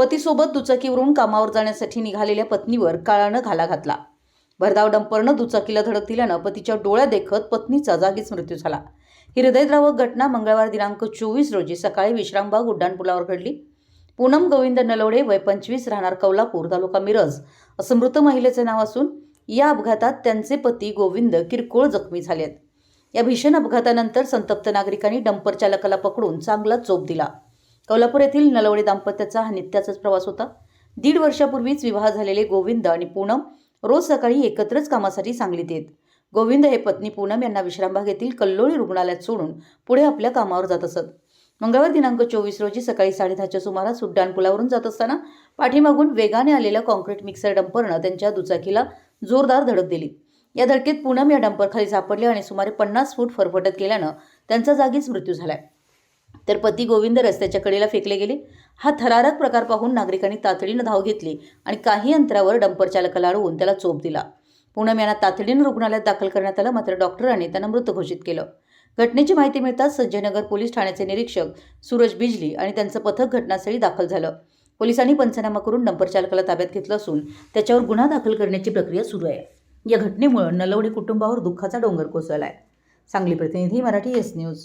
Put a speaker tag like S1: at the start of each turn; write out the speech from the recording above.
S1: पतीसोबत दुचाकीवरून कामावर जाण्यासाठी निघालेल्या पत्नीवर काळानं घाला घातला. भरधाव डंपरनं दुचाकीला धडक दिल्यानं पतीच्या डोळ्या देखत पत्नीचा जागीच मृत्यू झाला. ही हृदयद्रावक घटना मंगळवार दिनांक चोवीस रोजी सकाळी विश्रामबाग उड्डाणपुलावर घडली. पूनम गोविंद नलवडे वय पंचवीस राहणार कौलापूर तालुका मिरज असं मृत महिलेचे नाव असून या अपघातात त्यांचे पती गोविंद किरकोळ जखमी झालेत. या भीषण अपघातानंतर संतप्त नागरिकांनी डंपर चालकाला पकडून चांगला चोप दिला. कोल्हापूर येथील नलवडे दाम्पत्याचा हा नित्याचाच प्रवास होता. दीड वर्षापूर्वीच विवाह झालेले गोविंद आणि पूनम रोज सकाळी एकत्रच कामासाठी सांगलीत येत. गोविंद हे पत्नी पूनम यांना विश्रामबाग येथील कल्लोळी रुग्णालयात सोडून पुढे आपल्या कामावर जात असत. मंगळवार दिनांक चोवीस रोजी सकाळी साडेदहाच्या सुमारास उड्डाण पुलावरून जात असताना पाठीमागून वेगाने आलेल्या कॉन्क्रीट मिक्सर डंपरनं त्यांच्या दुचाकीला जोरदार धडक दिली. या धडकेत पूनम या डंपरखाली सापडले आणि सुमारे पन्नास फूट फरफटत गेल्यानं त्यांचा जागीच मृत्यू झालाय. तर पती गोविंद रस्त्याच्या कडेला फेकले गेले. हा थरारक प्रकार पाहून नागरिकांनी तातडीनं धाव घेतली आणि काही अंतरावर डंपर चालकाला अडवून त्याला चोप दिला. पूनम यांना तातडीनं रुग्णालयात दाखल करण्यात आलं मात्र डॉक्टरांनी त्यांना मृत घोषित केलं. घटनेची माहिती मिळताच संजयनगर पोलीस ठाण्याचे निरीक्षक सूरज बिजली आणि त्यांचं पथक घटनास्थळी दाखल झालं. पोलिसांनी पंचनामा करून डंपर चालकाला ताब्यात घेतलं असून त्याच्यावर गुन्हा दाखल करण्याची प्रक्रिया सुरू आहे. या घटनेमुळे नलवडे कुटुंबावर दुःखाचा डोंगर कोसळला आहे सांगली प्रतिनिधी मराठी एस न्यूज.